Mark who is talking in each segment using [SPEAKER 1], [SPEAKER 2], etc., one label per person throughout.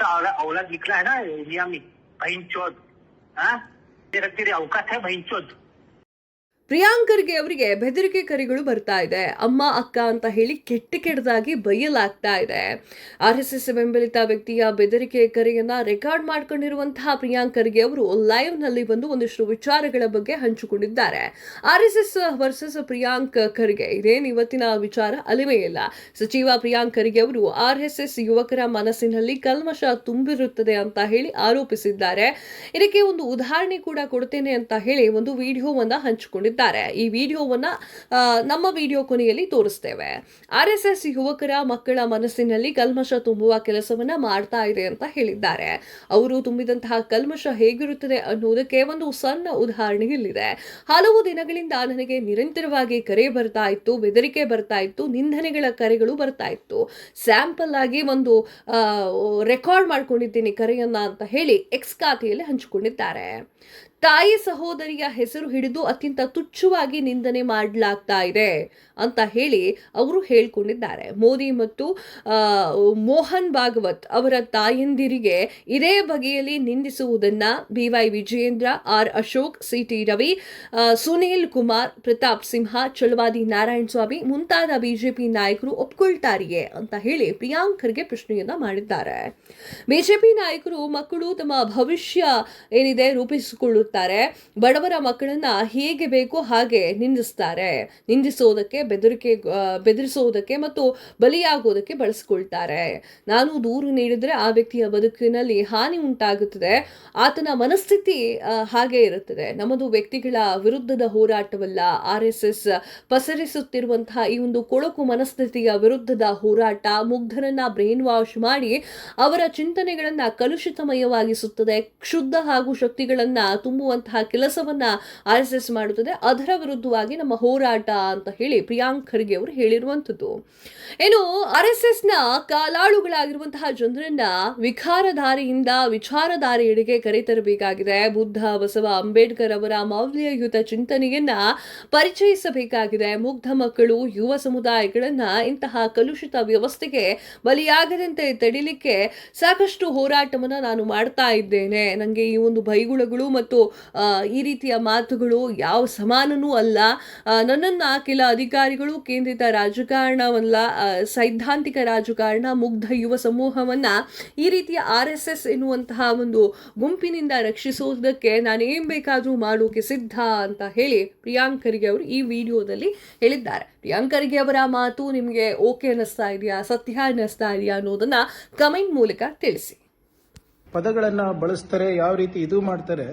[SPEAKER 1] जूता औला- औलाद निकला है ना इंडिया में बहन चौथ हाँ? तेरा तेरे अवकात है बहन चौथ
[SPEAKER 2] ಪ್ರಿಯಾಂಕ್ ಖರ್ಗೆ ಅವರಿಗೆ ಬೆದರಿಕೆ ಕರಿಗಳು ಬರ್ತಾ ಇದೆ. ಅಮ್ಮ, ಅಕ್ಕ ಅಂತ ಹೇಳಿ ಕೆಟ್ಟ ಕೆಟ್ಟದಾಗಿ ಬೈಯಲಾಗ್ತಾ ಇದೆ. ಆರ್ ಎಸ್ ಎಸ್ ಬೆಂಬಲಿತ ವ್ಯಕ್ತಿಯ ಬೆದರಿಕೆ ಕರೆಯನ್ನ ರೆಕಾರ್ಡ್ ಮಾಡ್ಕೊಂಡಿರುವಂತಹ ಪ್ರಿಯಾಂಕರ್ಗೆ ಅವರು ಲೈವ್ನಲ್ಲಿ ಬಂದು ಒಂದಿಷ್ಟು ವಿಚಾರಗಳ ಬಗ್ಗೆ ಹಂಚಿಕೊಂಡಿದ್ದಾರೆ. R S S versus Priyank Kharge, ಇದೇನು ಇವತ್ತಿನ ವಿಚಾರ ಅಲಿವೇ ಇಲ್ಲ. ಸಚಿವ ಪ್ರಿಯಾಂಕ್ ಖರ್ಗೆ ಅವರು ಆರ್ ಎಸ್ ಎಸ್ ಯುವಕರ ಮನಸ್ಸಿನಲ್ಲಿ ಕಲ್ಮಶ ತುಂಬಿರುತ್ತದೆ ಅಂತ ಹೇಳಿ ಆರೋಪಿಸಿದ್ದಾರೆ. ಇದಕ್ಕೆ ಒಂದು ಉದಾಹರಣೆ ಕೂಡ ಕೊಡ್ತೇನೆ ಅಂತ ಹೇಳಿ ಒಂದು ವಿಡಿಯೋವನ್ನ ಹಂಚಿಕೊಂಡಿದ್ದಾರೆ. ಈ ವಿಡಿಯೋವನ್ನ ನಮ್ಮ ವಿಡಿಯೋ ಕೊನೆಯಲ್ಲಿ ತೋರಿಸ್ತೇವೆ. ಆರ್ ಎಸ್ ಎಸ್ ಯುವಕರ ಮಕ್ಕಳ ಮನಸ್ಸಿನಲ್ಲಿ ಕಲ್ಮಶ ತುಂಬುವ ಕೆಲಸವನ್ನ ಮಾಡ್ತಾ ಇದೆ ಅಂತ ಹೇಳಿದ್ದಾರೆ. ಅವರು ತುಂಬಿದಂತಹ ಕಲ್ಮಶ ಹೇಗಿರುತ್ತದೆ ಅನ್ನೋದಕ್ಕೆ ಒಂದು ಸಣ್ಣ ಉದಾಹರಣೆ ಇಲ್ಲಿದೆ ಹಲವು ದಿನಗಳಿಂದ ನನಗೆ ನಿರಂತರವಾಗಿ ಕರೆ ಬರ್ತಾ ಇತ್ತು, ಬೆದರಿಕೆ ಬರ್ತಾ ಇತ್ತು, ನಿಂದನೆಗಳ ಕರೆಗಳು ಬರ್ತಾ ಇತ್ತು. ಸ್ಯಾಂಪಲ್ ಆಗಿ ಒಂದು ರೆಕಾರ್ಡ್ ಮಾಡ್ಕೊಂಡಿದ್ದೀನಿ ಕರೆಯನ್ನ ಅಂತ ಹೇಳಿ ಎಕ್ಸ್ ಖಾತೆಯಲ್ಲಿ ಹಂಚಿಕೊಂಡಿದ್ದಾರೆ. ತಾಯಿ ಸಹೋದರಿಯ ಹೆಸರು ಹಿಡಿದು ಅತ್ಯಂತ ತುಚ್ಛವಾಗಿ ನಿಂದನೆ ಮಾಡಲಾಗ್ತಾ ಇದೆ ಅಂತ ಹೇಳಿ ಅವರು ಹೇಳ್ಕೊಂಡಿದ್ದಾರೆ. ಮೋದಿ ಮತ್ತು ಮೋಹನ್ ಭಾಗವತ್ ಅವರ ತಾಯಂದಿರಿಗೆ ಇದೇ ಬಗೆಯಲ್ಲಿ ನಿಂದಿಸುವುದನ್ನ B Y Vijayendra, R Ashok, C T Ravi Sunil Kumar, Pratap Simha, Chalavadi Narayana Swamy ಮುಂತಾದ ಬಿಜೆಪಿ ನಾಯಕರು ಒಪ್ಕೊಳ್ತಾರಿಯೇ ಅಂತ ಹೇಳಿ ಪ್ರಿಯಾಂಕ್ ಖರ್ಗೆ ಪ್ರಶ್ನೆಯನ್ನ ಮಾಡಿದ್ದಾರೆ. ಬಿಜೆಪಿ ನಾಯಕರು ಮಕ್ಕಳು ತಮ್ಮ ಭವಿಷ್ಯ ಏನಿದೆ ರೂಪಿಸಿಕೊಳ್ಳುತ್ತಾರೆ ಬಡವರ ಮಕ್ಕಳನ್ನ ಹೇಗೆ ಬೇಕೋ ಹಾಗೆ ನಿಂದಿಸ್ತಾರೆ. ನಿಂದಿಸೋದಕ್ಕೆ, ಬೆದರಿಕೆ ಬೆದರಿಸೋದಕ್ಕೆ ಮತ್ತು ಬಲಿಯಾಗೋದಕ್ಕೆ ಬಳಸ್ಕೊಳ್ತಾರೆ. ನಾನು ದೂರು ನೀಡಿದ್ರೆ ಆ ವ್ಯಕ್ತಿಯ ಬದುಕಿನಲ್ಲಿ ಹಾನಿ ಉಂಟಾಗುತ್ತದೆ. ಆತನ ಮನಸ್ಥಿತಿ ಹಾಗೆ ಇರುತ್ತದೆ. ನಮ್ಮದು ವ್ಯಕ್ತಿಗಳ ವಿರುದ್ಧದ ಹೋರಾಟವಲ್ಲ. ಆರ್ ಎಸ್ ಎಸ್ ಪಸರಿಸುತ್ತಿರುವಂತಹ ಈ ಒಂದು ಕೊಳಕು ಮನಸ್ಥಿತಿಯ ವಿರುದ್ಧದ ಹೋರಾಟ ಮುಗ್ಧರನ್ನ ಬ್ರೈನ್ ವಾಶ್ ಮಾಡಿ ಅವರ ಚಿಂತನೆಗಳನ್ನ ಕಲುಷಿತಮಯವಾಗಿಸುತ್ತದೆ. ಕ್ಷುದ್ಧ ಹಾಗೂ ಶಕ್ತಿಗಳನ್ನ ತುಂಬುವಂತಹ ಕೆಲಸವನ್ನ ಆರ್ ಎಸ್ ಎಸ್ ಮಾಡುತ್ತದೆ. ಅದರ ವಿರುದ್ಧವಾಗಿ ನಮ್ಮ ಹೋರಾಟ ಅಂತ ಹೇಳಿ ಪ್ರಿಯಾಂಕ್ ಖರ್ಗೆ ಅವರು ಹೇಳಿರುವಂಥದ್ದು. ಏನು ಆರ್ ಎಸ್ ಎಸ್ನ ಕಾಲಾಳುಗಳಾಗಿರುವಂತಹ ಜನರನ್ನ ವಿಕಾರಧಾರಿಯಿಂದ ವಿಚಾರಧಾರೆಯೆಡೆಗೆ ಕರೆತರಬೇಕಾಗಿದೆ ಬುದ್ಧ, ಬಸವ, ಅಂಬೇಡ್ಕರ್ ಅವರ ಮೌಲ್ಯಯುತ ಚಿಂತನೆಯನ್ನ ಪರಿಚಯಿಸಬೇಕಾಗಿದೆ. ಮುಗ್ಧ ಮಕ್ಕಳು, ಯುವ ಸಮುದಾಯಗಳನ್ನ ಇಂತಹ ಕಲುಷಿತ ವ್ಯವಸ್ಥೆಗೆ ಬಲಿಯಾಗದಂತೆ ತಡಿಲಿಕ್ಕೆ ಸಾಕಷ್ಟು ಹೋರಾಟವನ್ನು ನಾನು ಮಾಡ್ತಾ ಇದ್ದೇನೆ. ನನಗೆ ಈ ಒಂದು ಬೈಗುಳಗಳು ಮತ್ತು ಈ ರೀತಿಯ ಮಾತುಗಳು ಯಾವ ಸಮಾನನೂ ಅಲ್ಲ. ನನ್ನನ್ನು ಕೆಲ ಅಧಿಕಾರಿಗಳು, ಕೇಂದ್ರಿತ ರಾಜಕಾರಣವಲ್ಲ ಸೈದ್ಧಾಂತಿಕ ರಾಜಕಾರಣ, ಮುಗ್ಧ ಯುವ ಸಮೂಹವನ್ನು ಈ ರೀತಿಯ ಆರ್ ಎಸ್ ಎಸ್ ಎನ್ನುವಂತಹ ಒಂದು ಗುಂಪಿನಿಂದ ರಕ್ಷಿಸೋದಕ್ಕೆ ನಾನು ಬೇಕಾದರೂ ಮಾಡೋಕೆ ಸಿದ್ಧ ಅಂತ ಹೇಳಿ ಪ್ರಿಯಾಂಕರಿಗೆ ಅವರು ಈ ವಿಡಿಯೋದಲ್ಲಿ ಹೇಳಿದ್ದಾರೆ. ಪ್ರಿಯಾಂಕರಿಗೆ ಅವರ ಮಾತು ನಿಮಗೆ ಓಕೆ ಅನ್ನಿಸ್ತಾ ಇದೆಯಾ, ಸತ್ಯ ಅನ್ನಿಸ್ತಾ ಇದೆಯಾ ಅನ್ನೋದನ್ನ ಕಮೆಂಟ್ ಮೂಲಕ ತಿಳಿಸಿ.
[SPEAKER 3] ಪದಗಳನ್ನು ಬಳಸ್ತಾರೆ, ಯಾವ ರೀತಿ ಇದು ಮಾಡ್ತಾರೆ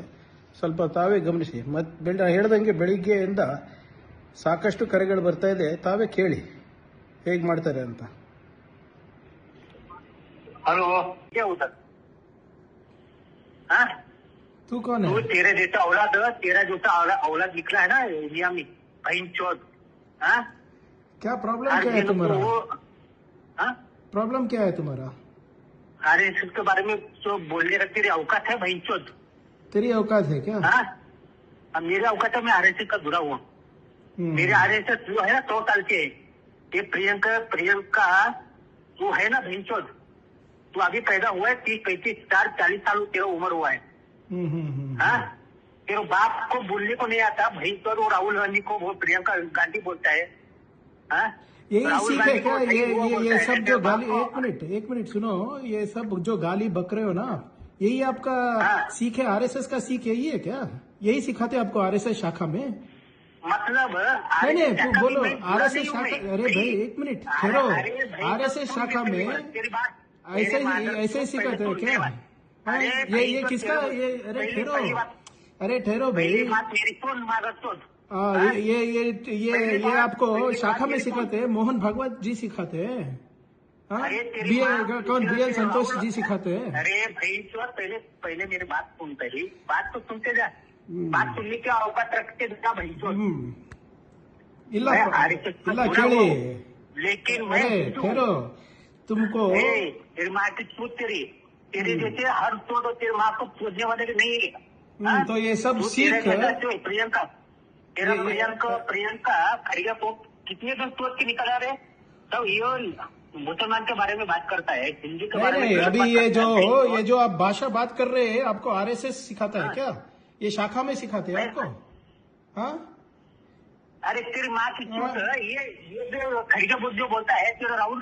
[SPEAKER 3] ಸ್ವಲ್ಪ ತಾವೇ ಗಮನಿಸಿ ಮತ್ ಬೆಳ ಹೇಳ್ದಂಗೆ ಬೆಳಿಗ್ಗೆಯಿಂದ ಸಾಕಷ್ಟು ಕರೆಗಳು ಬರ್ತಾ ಇದೆ ತಾವೇ ಕೇಳಿ ಹೇಗೆ ಮಾಡ್ತಾರೆ ಅಂತ
[SPEAKER 1] हेलो क्या उधर हाँ
[SPEAKER 3] तू कौन
[SPEAKER 1] तू
[SPEAKER 3] है
[SPEAKER 1] तेरे जैसा औलाद तेरा जूता औला- औलाद निकला है ना इंडिया में बहन चौथ हाँ
[SPEAKER 3] क्या प्रॉब्लम
[SPEAKER 1] हर
[SPEAKER 3] क्या है
[SPEAKER 1] दिन
[SPEAKER 3] तुम्हारा
[SPEAKER 1] को- हाँ
[SPEAKER 3] प्रॉब्लम क्या है तुम्हारा
[SPEAKER 1] आर एस एस के बारे में जो बोलने का तेरी औकात है बहन चौथ
[SPEAKER 3] तेरी औकात है क्या?
[SPEAKER 1] हाँ। अब मेरे औकात है मैं आर एस का जुड़ा हुआ।
[SPEAKER 3] हम्म,
[SPEAKER 1] मेरे आर एस एस जो है ना सौ साल के। ये प्रियंका प्रियंका जो है ना चौथ तू अभी पैदा हुआ है तीस पैंतीस चार चालीस साल तेरा उम्र हुआ है।
[SPEAKER 3] हम्म, हम्म,
[SPEAKER 1] हाँ। तेरे बाप को बोलने को नहीं आता तो वो राहुल गांधी को वो प्रियंका गांधी बोलता है। हाँ?
[SPEAKER 3] यही सीख है क्या? ये ये ये सब जो गाली एक मिनट एक मिनट सुनो ये सब जो गाली बक रहे हो ना आप, यही आपका सीख है आरएसएस का सीख यही है क्या? यही सिखाते आपको आरएसएस शाखा में?
[SPEAKER 1] मतलब
[SPEAKER 3] नहीं नहीं बोलो आरएसएस शाखा अरे भाई एक मिनट ठहरो। आरएसएस शाखा में ऐसे ही ऐसे ही सिखाते हो क्या? ये ये किसका? ये अरे ठहरो। अरे ठहरो भाई। ये ये ये ये आपको शाखा में सिखाते हैं मोहन भागवत जी सिखाते हैं। हाँ?
[SPEAKER 1] अरे तेरी
[SPEAKER 3] बी
[SPEAKER 1] बात-
[SPEAKER 3] कौन बी एल
[SPEAKER 1] तेरे
[SPEAKER 3] संतोष
[SPEAKER 1] राहुल-
[SPEAKER 3] जी सिखाते हैं
[SPEAKER 1] अरे भाई चोर पहले पहले मेरी बात सुन पहले बात तो सुनते जा
[SPEAKER 3] हम्म।
[SPEAKER 1] बात सुनने की औकात रखते जा भाई चोर
[SPEAKER 3] ಹ್ಮ್. ಇಲ್ಲ
[SPEAKER 1] मैं RSS का
[SPEAKER 3] ಇಲ್ಲ
[SPEAKER 1] जुड़ा
[SPEAKER 3] ಕೇಳಿ
[SPEAKER 1] हुआ हूँ। लेकिन मैं
[SPEAKER 3] अरे
[SPEAKER 1] हिंदू
[SPEAKER 3] ठहरो
[SPEAKER 1] हूँ।
[SPEAKER 3] तुमको
[SPEAKER 1] ए, तेरी माँ की छूत तेरी तेरे जैसे हर चोट और तेरी माँ को पूजने वाले के नहीं है
[SPEAKER 3] हम्म,
[SPEAKER 1] हाँ?
[SPEAKER 3] तो ये सब
[SPEAKER 1] तू
[SPEAKER 3] सीख
[SPEAKER 1] तेरे जैसा जो है, प्रियंका तेरा
[SPEAKER 3] ये- ये-
[SPEAKER 1] प्रियंका प्रियंका खड़िया को कितने दिन चोट के निकला रहे तब ये मुसलमान के बारे में बात करता है हिंदी के बारे में
[SPEAKER 3] अभी ये जो ये जो आप भाषा बात कर रहे हैं आपको आरएसएस सिखाता है क्या? ये शाखा में सिखाते हैं आपको? हाँ?
[SPEAKER 1] अरे तेरी माँ की
[SPEAKER 3] हाँ।
[SPEAKER 1] ये ये जो खड़ी बुद्ध जो बोलता है तेरा राहुल